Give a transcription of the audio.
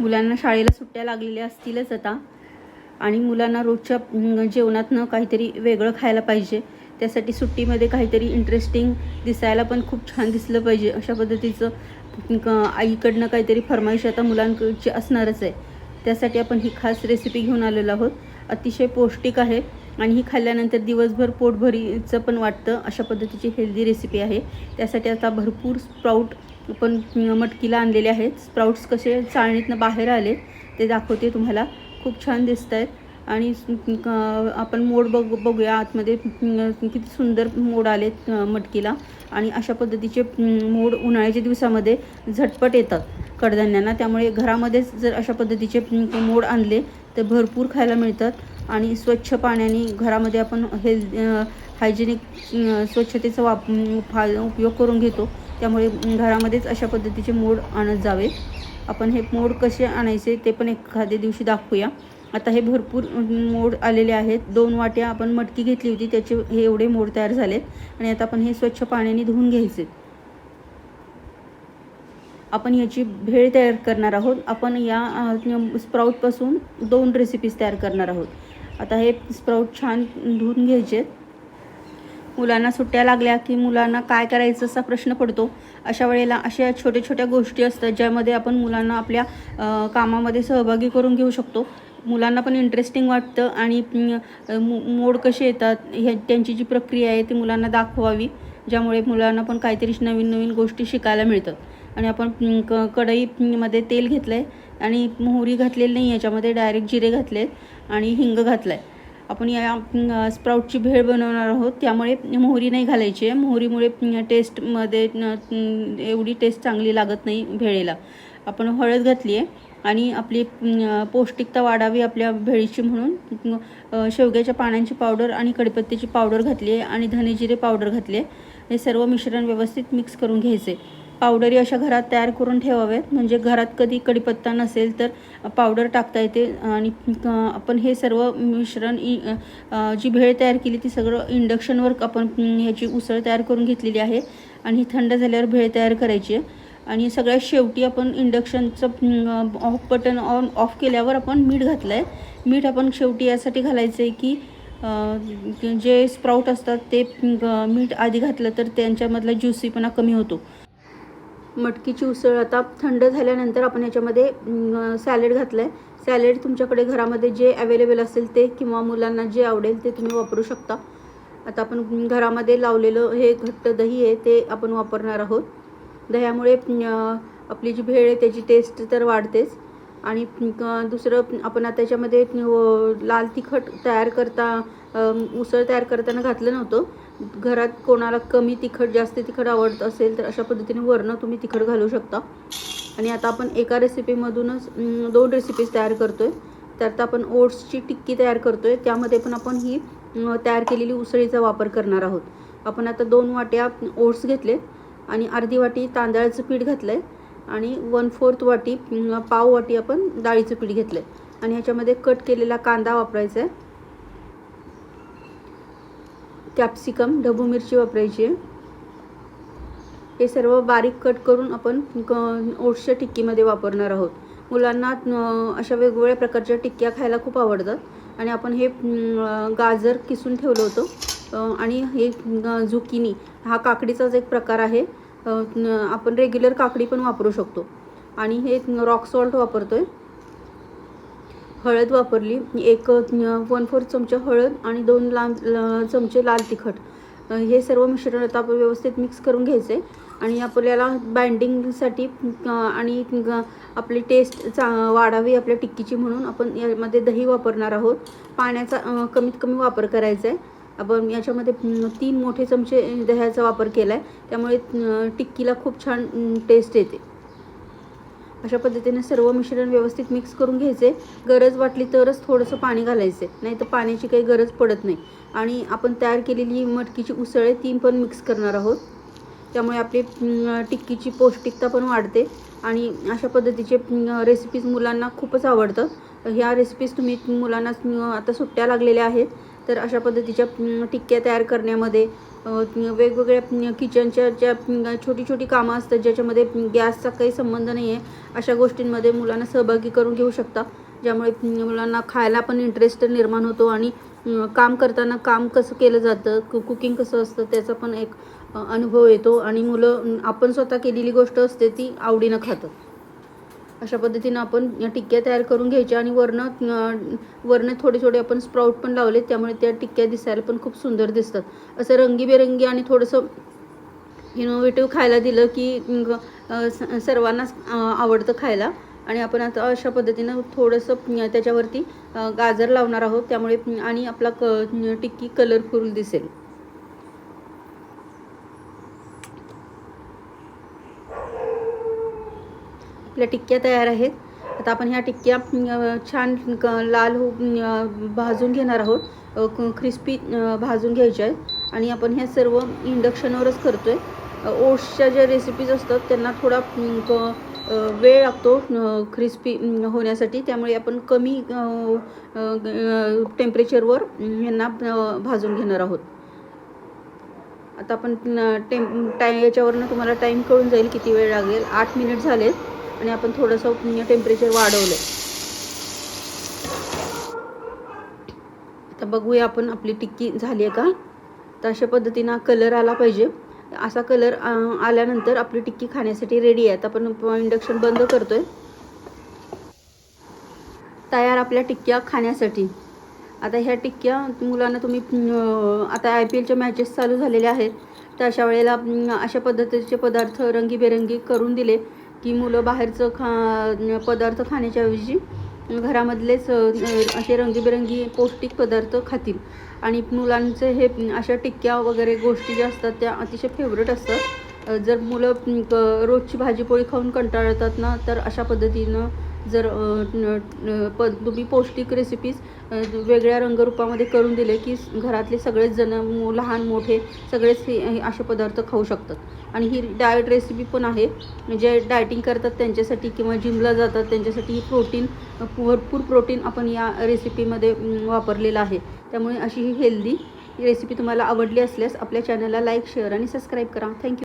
मुलांना शाळेला सुट्ट्या लागलेल्या असतीलच आता. आणि मुलांना रोजच्या जेवणातनं काहीतरी वेगळं खायला पाहिजे. त्यासाठी सुट्टीमध्ये काहीतरी इंटरेस्टिंग दिसायला पण खूप छान दिसलं पाहिजे. अशा पद्धतीचं आईकडनं काहीतरी फरमाईश आता मुलांकडची असणारच आहे. त्यासाठी आपण ही खास रेसिपी घेऊन आलेलो आहोत. अतिशय पौष्टिक आहे आणि ही खाल्ल्यानंतर दिवसभर पोटभरीचं पण वाटतं. अशा पद्धतीची हेल्दी रेसिपी आहे. त्यासाठी आता भरपूर स्प्राऊट पण मटकीला आणलेले आहेत. स्प्राउट्स कसे चाळणीतनं बाहेर आले ते दाखवते तुम्हाला. खूप छान दिसत आहेत आणि आपण मोड बघ बघूया आतमध्ये किती सुंदर मोड आलेत मटकीला. आणि अशा पद्धतीचे मोड उन्हाळ्याच्या दिवसामध्ये झटपट येतात कडधान्यांना. त्यामुळे घरामध्येच जर अशा पद्धतीचे मोड आणले तर भरपूर खायला मिळतात. आणि स्वच्छ पाण्याने घरामध्ये आपण हेल्थ हायजेनिक स्वच्छतेचा वाप उपयोग करून घेतो. त्यामुळे घरामध्येच अशा पद्धतीचे मोड आणत जावे. आपण हे मोड कसे आणायचे ते पण एखाद्या दिवशी दाखवूया. आता हे भरपूर मोड आलेले आहेत. दोन वाट्या आपण मटकी घेतली होती त्याचे हे एवढे मोड तयार झालेत. आणि आता आपण हे स्वच्छ पाण्याने धुवून घ्यायचे. आपण याची भेळ तयार करणार आहोत. आपण या स्प्राऊटपासून दोन रेसिपीज तयार करणार आहोत. आता हे स्प्राऊट छान धुवून घ्यायचे. मुलांना सुट्ट्या लागल्या की मुलांना काय करायचं असा प्रश्न पडतो. अशा वेळेला अशा छोट्या छोट्या गोष्टी असतात ज्यामध्ये आपण मुलांना आपल्या कामामध्ये सहभागी करून घेऊ शकतो. मुलांना पण इंटरेस्टिंग वाटतं आणि मो- मोड कसे येतात हे त्यांची जी प्रक्रिया आहे ती मुलांना दाखवावी ज्यामुळे मुलांना पण काहीतरी नवीन नवीन गोष्टी शिकायला मिळतात. आणि आपण क कढईमध्ये तेल घेतलं आहे आणि मोहरी घातलेली नाही याच्यामध्ये डायरेक्ट जिरे घातले आणि हिंग घातलं आहे आपण या स्प्राऊटची भेळ बनवणार आहोत. त्यामुळे मोहरी नाही घालायची आहे. मोहरीमुळे टेस्टमध्ये एवढी टेस्ट चांगली लागत नाही भेळेला. आपण हळद घातली आहे आणि आपली पौष्टिकता वाढावी आपल्या भेळीची म्हणून. शेवग्याच्या पानांची पावडर आणि कढीपत्त्याची पावडर घातली आहे आणि धनेजिरे पावडर घातली आहे. हे सर्व मिश्रण व्यवस्थित मिक्स करून घ्यायचे. पावडरी अशा घरात तयार करून ठेवाव्यात म्हणजे घरात कधी कढीपत्ता नसेल तर पावडर टाकता येते. आणि आपण हे सर्व मिश्रण इ- जी भेळ तयार केली ती सगळं इंडक्शनवर आपण ह्याची उसळ तयार करून घेतलेली आहे. आणि ही थंड झाल्यावर भेळ तयार करायची आहे. आणि सगळ्यात शेवटी आपण इंडक्शनचं ऑफ बटन ऑन ऑफ केल्यावर आपण मीठ घातलं आहे मीठ आपण शेवटी यासाठी घालायचं आहे की जे स्प्राऊट असतात ते मीठ आधी घातलं तर त्यांच्यामधला ज्युसीपणा कमी होतो. मटकीची उसळ. आता थंड झाल्यानंतर आपण याच्यामध्ये सॅलेड घातलं आहे सॅलेड तुमच्याकडे घरामध्ये जे अवेलेबल असेल ते किंवा मुलांना जे आवडेल ते तुम्ही वापरू शकता. आता आपण घरामध्ये लावलेलं हे घट्ट दही आहे ते आपण वापरणार आहोत. दह्यामुळे आपली जी भेळ आहे त्याची टेस्ट तर वाढतेच. आणि दुसरं आपण आता त्याच्यामध्ये लाल तिखट तयार करता उसळ तयार करताना घातलं नव्हतं. घरात कोणाला कमी तिखट जास्त तिखट आवडत असेल तर अशा पद्धतीने वरणं तुम्ही तिखट घालू शकता. आणि आता आपण एका रेसिपीमधूनच दोन रेसिपीज तयार करतो आहे त्यात आपण ओट्सची टिक्की तयार करतो आहे त्यामध्ये पण आपण ही तयार केलेली उसळीचा वापर करणार आहोत. आपण आता दोन वाट्या ओट्स घेतले आणि अर्धी वाटी तांदळाचं पीठ घातलं आहे आणि वन फोर्थ वाटी पाव वाटी आपण डाळीचं पीठ घेतलं आहे आणि ह्याच्यामध्ये कट केलेला कांदा वापरायचा आहे कॅप्सिकम ढबू मिरची वापरायची. आहे हे सर्व बारीक कट करून आपण क- ओट्सच्या टिक्कीमध्ये वापरणार आहोत. मुलांना अशा वेगवेगळ्या प्रकारच्या टिक्क्या खायला खूप आवडतात. आणि आपण हे गाजर किसून ठेवलं होतं. आणि हे झुकिनी हा काकडीचाच एक प्रकार आहे. आपण रेग्युलर काकडी पण वापरू शकतो. आणि हे रॉक सॉल्ट वापरतो आहे हळद वापरली. एक वन फोर्थ चमचा हळद आणि दोन लाल चमचे लाल तिखट. हे सर्व मिश्रण आता आपण व्यवस्थित मिक्स करून घ्यायचे. आणि आपल्याला बाइंडिंगसाठी आणि ग- आपली टेस्ट चा वाढावी आपल्या टिक्कीची म्हणून आपण यामध्ये दही वापरणार आहोत. पाण्याचा कमीत कमी वापर करायचा आहे. आपण याच्यामध्ये तीन मोठे चमचे दह्याचा वापर केला आहे त्यामुळे टिक्कीला खूप छान टेस्ट येते. अशा पद्धतीने सर्व मिश्रण व्यवस्थित मिक्स करून घ्यायचे. गरज वाटली तरच थोडंसं पाणी घालायचे. नाही तर पाण्याची काही गरज पडत नाही. आणि आपण तयार केलेली मटकीची उसळ आहे ती पण मिक्स करणार आहोत. त्यामुळे आपली टिक्कीची पौष्टिकता पण वाढते. आणि अशा पद्धतीचे रेसिपीज मुलांना खूपच आवडतात ह्या रेसिपीज तुम्ही मुलांना आता सुट्ट्या लागलेल्या आहेत. तर अशा पद्धतीच्या टिक्क्या तयार करण्यामध्ये वेगवेगळ्या किचनच्या ज्या छोटी छोटी कामं असतात ज्याच्यामध्ये गॅसचा काही संबंध नाही आहे अशा गोष्टींमध्ये मुलांना सहभागी करून घेऊ शकता. ज्यामुळे मुलांना खायला पण इंटरेस्ट निर्माण होतो आणि काम करताना काम कसं केलं जातं कु कुकिंग कसं असतं त्याचा पण एक अनुभव येतो. आणि मुलं आपण स्वतः केलेली गोष्ट असते ती आवडीनं खातात. अशा पद्धतीनं आपण टिक्क्या तयार करून घ्यायच्या आणि वरनं वरनं थोडे थोडे आपण स्प्राऊट पण लावले त्यामुळे त्या टिक्क्या दिसायला पण खूप सुंदर दिसतात. असं रंगीबेरंगी आणि थोडंसं इनोव्हेटिव्ह खायला दिलं की स- सर्वांनाच आवडतं खायला. आणि आपण आता अशा पद्धतीनं थोडंसं त्याच्यावरती गाजर लावणार आहोत त्यामुळे आणि आपला क टिक्की कलरफुल दिसेल. आपल्या टिक्क्या तयार आहेत. आता आपण ह्या टिक्क्या छान लाल हो भाजून घेणार आहोत. क्रिस्पी भाजून घ्यायच्या आहेत. आणि आपण ह्या सर्व इंडक्शनवरच करतो आहे ओट्सच्या ज्या रेसिपीज असतात त्यांना थोडा क- वेळ लागतो क्रिस्पी होण्यासाठी. त्यामुळे आपण कमी टेम्परेचरवर ह्यांना भाजून घेणार आहोत. आता आपण टेम टाय याच्यावरनं तुम्हाला टाईम कळून जाईल किती वेळ लागेल. आठ मिनिट झालेत. आणि आपण थोडंसं टेम्परेचर वाढवलं आता बघूया आपण आपली टिक्की झाली आहे का? तर अशा पद्धतीनं कलर आला पाहिजे. असा कलर आल्यानंतर आपली टिक्की खाण्यासाठी रेडी आहे. आता आपण इंडक्शन बंद करतोय. तयार आपल्या टिक्क्या खाण्यासाठी. आता ह्या टिक्क्या मुलांना तुम्ही आता आय पी एलच्या मॅचेस चालू झालेल्या आहेत. तर अशा वेळेला अशा पद्धतीचे पदार्थ रंगीबेरंगी करून दिले. की मुलं बाहेरचं खा पदार्थ खाण्याच्याऐवजी घरामधलेच असे रंगीबेरंगी पौष्टिक पदार्थ खातील. आणि मुलांचे हे अशा टिक्क्या वगैरे गोष्टी ज्या असतात त्या अतिशय फेवरेट असतात. जर मुलं क- रोजची भाजीपोळी खाऊन कंटाळतात ना तर अशा पद्धतीनं जर प तुम्ही पौष्टिक रेसिपीज वेगळ्या रंगरूपामध्ये करून दिले की घरातले सगळेच जण लहान मोठे सगळेच हे असे पदार्थ खाऊ शकतात. आणि ही डाएट रेसिपी पण आहे. म्हणजे जे डायटिंग करतात त्यांच्यासाठी किंवा जिमला जातात त्यांच्यासाठी ही प्रोटीन भरपूर प्रोटीन आपण या रेसिपीमध्ये वापरलेलं आहे. त्यामुळे अशी ही हेल्दी रेसिपी तुम्हाला आवडली असल्यास आपल्या चॅनलला लाईक शेअर आणि सबस्क्राईब करा. Thank you